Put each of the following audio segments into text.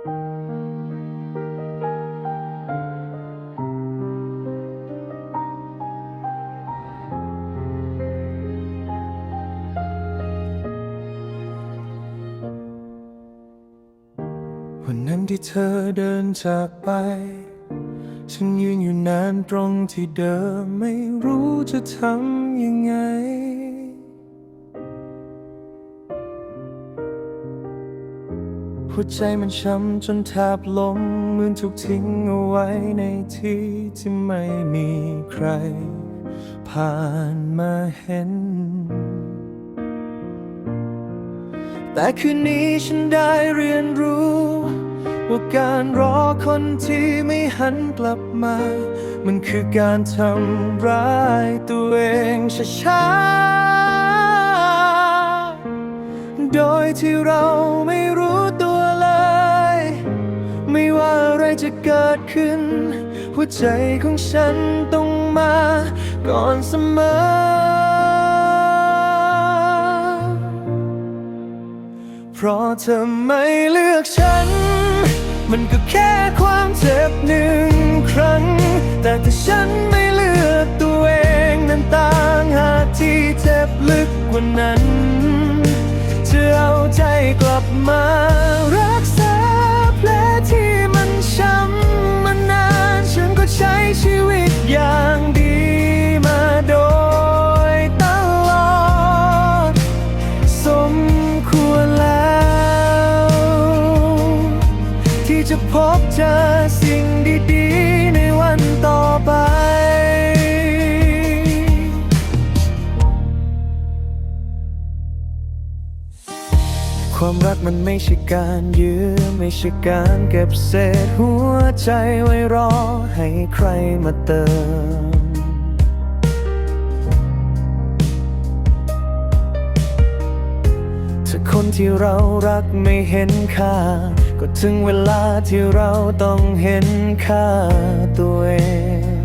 วันนั้นที่เธอเดินจากไป ฉันยืนอยู่นานตรงที่เดิมไม่รู้จะทำยังไง หัวใจมันช้ำจนแทบล้มเหมือนถูกทิ้งเอาไว้ในที่ที่ไม่มีใคร ผ่านมาเห็น แต่คืนนี้ฉันได้เรียนรู้ ว่าการรอคนที่ไม่หันกลับมา มันคือการทำร้ายตัวเองช้าๆโดยที่เราไม่รู้ จะเกิดขึ้น หัวใจของฉันต้องมาก่อนเสมอ เพราะเธอไม่เลือกฉัน มันก็แค่ความเจ็บหนึ่งครั้ง แต่ถ้าฉันไม่เลือกตัวเองนั้นต่างหากที่เจ็บลึกกว่านั้น จะเอาใจกลับมา ความรักมันไม่ใช่การยื้อไม่ใช่การเก็บเศษหัวใจไว้รอให้ใครมาเติม ถ้าคนที่เรารักไม่เห็นค่า ก็ถึงเวลาที่เราต้องเห็นค่าตัวเอง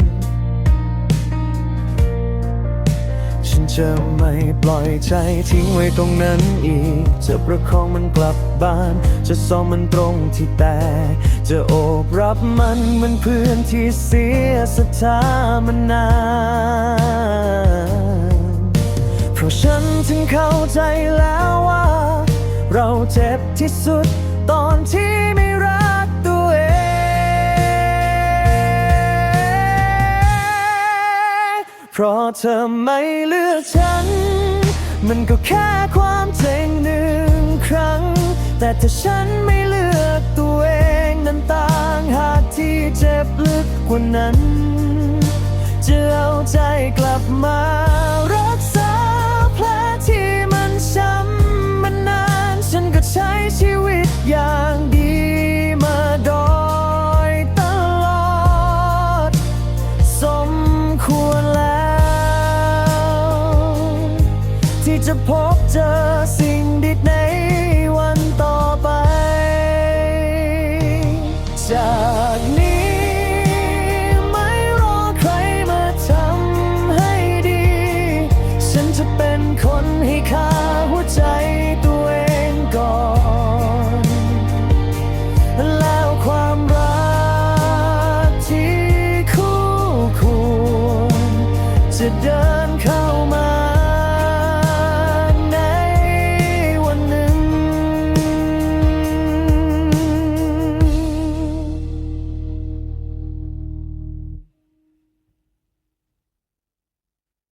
จะไม่ปล่อยใจทิ้งไว้ตรงนั้นอีก จะประคองมันกลับบ้าน จะซ่อมมันตรงที่แตก จะโอบรับมันเหมือนเพื่อนที่เสียศรัทธามานานเพราะฉันถึงเข้าใจแล้วว่า เราเจ็บที่สุดตอนที่ไม่ เพราะเธอไม่เลือกฉัน มันก็แค่ความเจ็งหนึ่งครั้ง แต่ถ้าฉันไม่เลือกตัวเองนั้นต่างหากที่เจ็บลึกกว่านั้น จะเอาใจกลับมารักษาแผลที่มันช้ำมานาน ฉันก็ใช้ชีวิตอย่างดี จะพบเจอสิ่งดีในวันต่อไป จากนี้ไม่รอใครมาทำให้ดี ฉันจะเป็นคนให้ค่าหัวใจตัวเองกอน แล้วความรักที่คู่ควรจะเดินเข้ามา